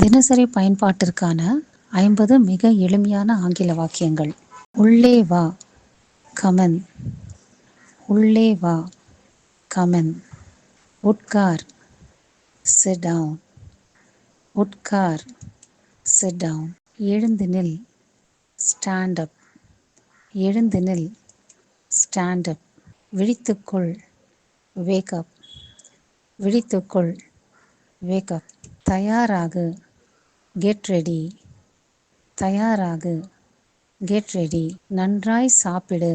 தினசரி பயன்பாட்டிற்கான ஐம்பது மிக எளிமையான ஆங்கில வாக்கியங்கள். உள்ளே வா கமன். உள்ளே வா கமன். உட்கார் சிட் டவுன் உட்கார் சிட் டவுன் எழுந்து நில் ஸ்டாண்ட் அப் எழுந்து நில் ஸ்டாண்ட் அப் விழித்துக்கொள் வேக் அப் விழித்துக்கொள் தயாராகு. கெட் ரெடி தயாராகு. கெட் ரெடி நன்றாய் சாப்பிடு.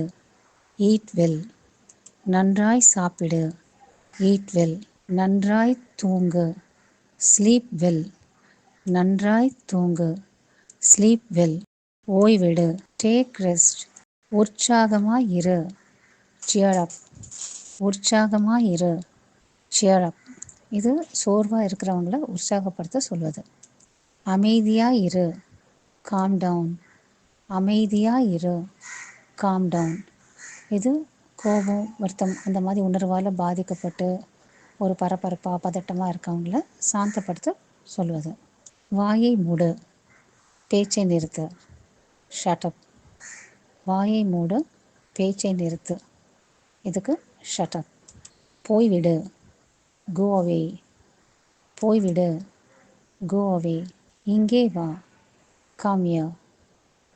ஈட் வெல் நன்றாய் சாப்பிடு. ஈட் வெல் நன்றாய் தூங்கு. ஸ்லீப் வெல் நன்றாய் தூங்கு. ஸ்லீப் வெல் ஓய்வெடு. டேக் ரெஸ்ட் உற்சாகமாக இரு. சியர் அப் இரு. சியர் அப் இது சோர்வாக இருக்கிறவங்கள உற்சாகப்படுத்த சொல்வது. அமைதியாக இரு. காம் டவுன் அமைதியாக இரு. காம் டவுன் இது கோபம் வருத்தம் அந்த மாதிரி உணர்வால் பாதிக்கப்பட்டு ஒரு பரபரப்பாக பதட்டமாக இருக்கவங்கள சாந்தப்படுத்த சொல்வது. வாயை மூடு. பேச்சை நிறுத்து. ஷட்டப் வாயை மூடு. பேச்சை நிறுத்து. இதுக்கு ஷட்டப் போய்விடு. கோ அவே போய்விடு. கோ அவே இங்கே வா காமியா.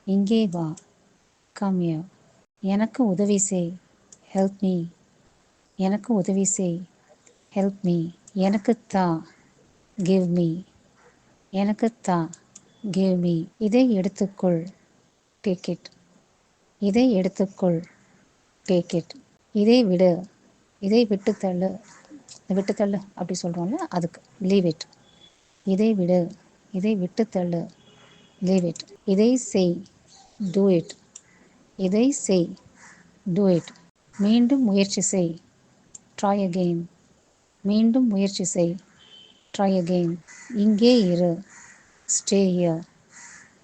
இங்கே வா காமியா. எனக்கு உதவி செய் ஹெல்ப் மீ எனக்கு உதவி செய் ஹெல்ப் மீ எனக்கு தா கிவ் மீ எனக்கு தா கிவ் மீ இதை எடுத்துக்கொள் டேக் இட் இதை எடுத்துக்கொள் டேக் இட் இதை விடு இதை விட்டு தள்ளு. விட்டு தள்ளு அப்படி சொல்கிறோம்ல அதுக்கு லீவ் இட் இதை விடு. இதை விட்டு தள்ளு. லீவ் இட் இதை செய். டூ இட் இதை செய். டூ இட் மீண்டும் முயற்சி செய். ட்ரை அகெயின் மீண்டும் முயற்சி செய். ட்ரை அகெயின் இங்கே இரு. ஸ்டே இயர்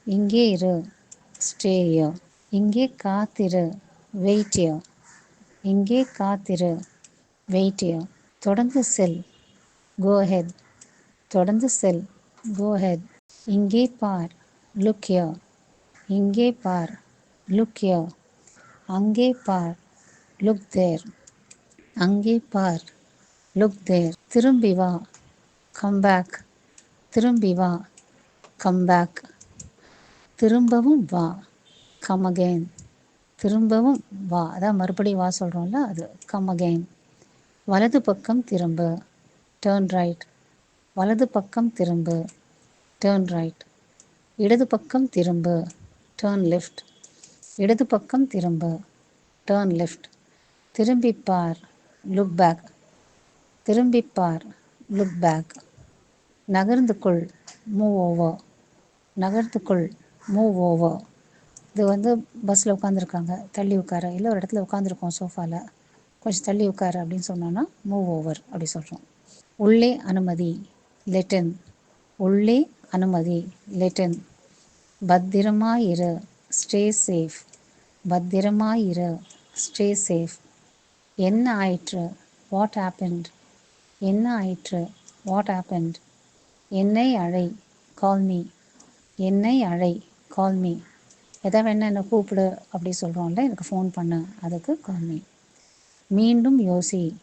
இங்கே இரு. ஸ்டே இயர் இங்கே காத்திரு. வெயிட் இயர் இங்கே காத்திரு. வெயிட் இயர் தொடர்ந்து செல். கோ ஹெட் தொடர்ந்து செல். கோஹெட் இங்கே பார். லுக் இங்கே பார். லுக் அங்கே பார். லுக் தேர் அங்கே பார். லுக் தேர் திரும்பி வா. கம்பேக் திரும்பி வா. கம்பேக் திரும்பவும் வா. கம் அகெயின் திரும்பவும் வா. அதான் மறுபடியும் வா சொல்கிறோம்ல அது. கம் அகெயின் வலது பக்கம் திரும்பு. டேர்ன் ரைட் வலது பக்கம் திரும்பு டேர்ன் ரைட் இடது பக்கம் திரும்பு டேர்ன் லெஃப்ட் இடது பக்கம் திரும்பு டேர்ன் லெஃப்ட் திரும்பி பார் லுக் பேக் திரும்பி பார் லுக் பேக் நகர்ந்துக்குள் மூவ் ஓவர் நகர்ந்துக்குள் மூவ் ஓவர் இது வந்து பஸ்ஸில் உட்காந்துருக்காங்க தள்ளி உட்கார. இல்லை ஒரு இடத்துல உட்காந்துருக்கோம் சோஃபாவில் கொஞ்சம் தள்ளி உட்கார அப்படின்னு சொன்னோன்னா மூவ் ஓவர் அப்படி சொல்கிறோம் உள்ளே அனுமதி. லெட்டன் உள்ளே அனுமதி. லெட்டன் பத்திரமாயிரு. ஸ்டே சேஃப் பத்திரமாயிரு. ஸ்டே சேஃப் என்ன ஆயிற்று? வாட் ஆப்பண்ட் என்ன ஆயிற்று? வாட் ஆப்பண்ட் என்னை அழை. கால் மீ என்னை அழை. கால் மீ எதை வேணா என்னை கூப்பிடு அப்படி சொல்கிறோம்ல எனக்கு ஃபோன் பண்ணு. அதுக்கு கால் மீ மீண்டும் யோசி.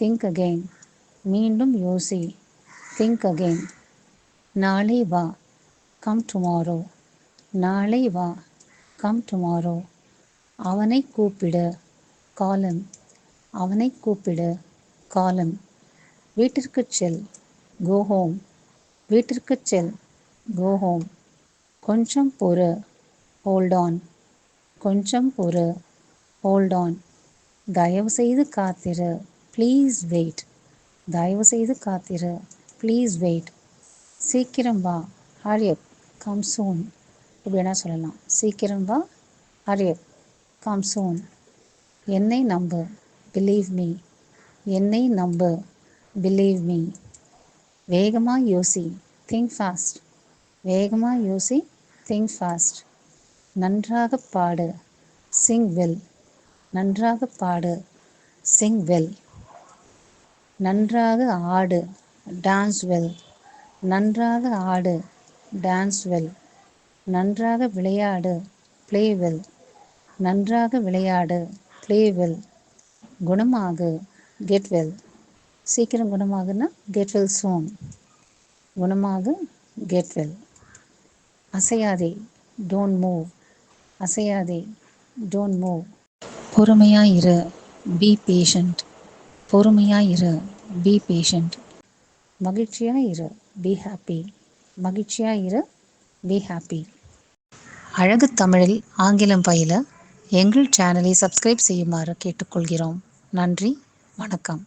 திங்க் அகெயின் மீண்டும் யோசி. திங்க் அகெயின் நாளை வா. கம் டுமாரோ நாளை வா. கம் டுமாரோ அவனை கூப்பிடு. காலம். அவனை கூப்பிடு. காலம். வீட்டிற்கு செல். கோ ஹோம் வீட்டிற்கு செல். கோ ஹோம் கொஞ்சம் பொறு. ஹோல்ட் ஆன் கொஞ்சம் பொறு. ஹோல்ட் ஆன் தயவு செய்து காத்திரு. ப்ளீஸ் வெயிட் தயவு செய்து காத்திரு. ப்ளீஸ் வெயிட் சீக்கிரம் வா. ஹாரியப் கம் சூன் இப்படி வேணால் சொல்லலாம். சீக்கிரம் வா. ஹாரியப் கம் சூன் என்னை நம்பு. பிலீவ் மீ என்னை நம்பு. பிலீவ் மீ வேகமாக யோசி. திங்க் ஃபாஸ்ட் வேகமாக யோசி. திங்க் ஃபாஸ்ட் நன்றாக பாடு. சிங் வெல் நன்றாக பாடு. சிங் வெல் நன்றாக ஆடு. டான்ஸ் வெல் நன்றாக ஆடு. டான்ஸ் வெல் நன்றாக விளையாடு. ப்ளே வெல் நன்றாக விளையாடு. ப்ளே வெல் குணமாகு. கெட் வெல் சீக்கிரம் குணமாகுன்னா கெட் வெல் சோன். குணமாகு கெட் வெல் அசையாதே. டோன்ட் மூவ் அசையாதே. டோன்ட் மூவ் பொறுமையாக இரு பி பேஷண்ட் பொறுமையாக இரு பி பேஷண்ட் மகிழ்ச்சியாக இரு. பி ஹாப்பி மகிழ்ச்சியாக இரு. பி ஹாப்பி அழகு தமிழில் ஆங்கிலம் பயில எங்கள் சேனலை சப்ஸ்கிரைப் செய்யுமாறு கேட்டுக்கொள்கிறோம். நன்றி. வணக்கம்.